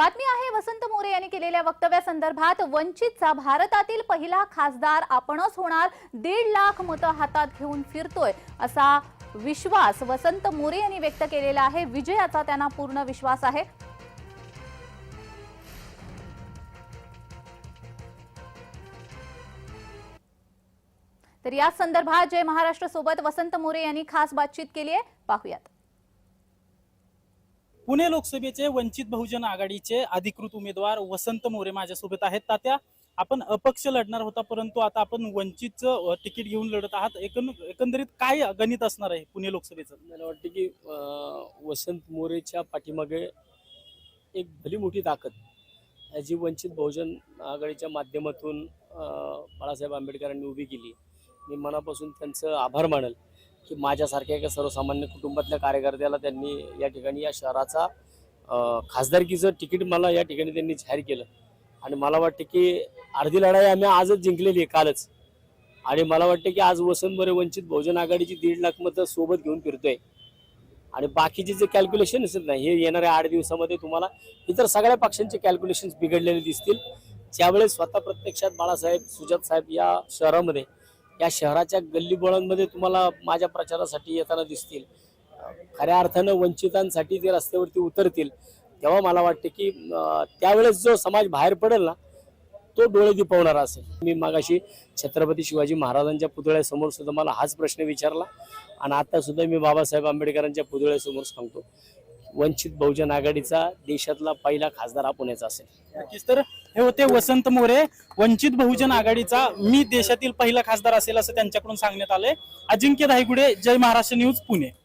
बातमी आहे वसंत मोरे यांनी केलेल्या वक्तव्यासंदर्भात वंचितचा भारतातील पहिला खासदार आपणच होणार. दीड लाख मतं हातात घेऊन फिरतोय असा विश्वास वसंत मोरे यांनी व्यक्त केलेला आहे. विजयाचा त्यांना पूर्ण विश्वास आहे. तर या संदर्भात जय महाराष्ट्र सोबत वसंत मोरे यांनी खास बातचीत केली आहे. पाहूयात. पुणे लोकसभेचे वंचित बहुजन आघाडीचे अधिकृत उमेदवार वसंत मोरे माझ्यासोबत आहेत. तात्या आपण अपक्ष लढणार होता परंतु आता आपण वंचितचं तिकीट घेऊन लढत आहात. एकन एकंदरीत काय गणित असणार आहे पुणे लोकसभेचं? मला वाटतं की वसंत मोरेच्या पाठीमागे एक भली मोठी ताकद जी वंचित बहुजन आघाडीच्या माध्यमातून बाळासाहेब आंबेडकरांनी उभी केली. मी मनापासून त्यांचं आभार मानल. की माझ्यासारख्या एका सर्वसामान्य कुटुंबातल्या कार्यकर्त्याला त्यांनी या ठिकाणी या शहराचा खासदारकीचं तिकीट मला या ठिकाणी त्यांनी जाहीर केलं. आणि मला वाटतं की अर्धी लढाई आम्ही आजच जिंकलेली आहे कालच. आणि मला वाटतं की आज वसंत बरे वंचित बहुजन आघाडीची दीड लाख मतं सोबत घेऊन फिरतोय. आणि बाकीचे जे कॅल्क्युलेशन असत नाही हे येणाऱ्या आठ दिवसामध्ये तुम्हाला इतर सगळ्या पक्षांचे कॅल्क्युलेशन बिघडलेले दिसतील. ज्यावेळेस स्वतः प्रत्यक्षात बाळासाहेब सुजात साहेब या शहरामध्ये या शहराच्या गल्लीबोळांमध्ये तुम्हाला माझ्या प्रचारासाठी येताना दिसतील. खऱ्या अर्थानं वंचितांसाठी ते रस्त्यावरती उतरतील. तेव्हा मला वाटते की त्यावेळेस जो समाज बाहेर पडेल ना तो डोळे दिपवणारा असेल. मी मागाशी छत्रपती शिवाजी महाराजांच्या पुतळ्यासमोर सुद्धा मला हाच प्रश्न विचारला. आणि आता सुद्धा मी बाबासाहेब आंबेडकरांच्या पुतळ्यासमोर सांगतो. वंचित बहुजन आघाडीचा देशातला पहिला खासदार हा पुण्याचा असेल. नक्कीच. तर हे होते वसंत मोरे. वंचित बहुजन आघाडीचा मी देशातील पहिला खासदार असेल असं त्यांच्याकडून सांगण्यात आलंय. अजिंक्य धायगुडे जय महाराष्ट्र न्यूज पुणे.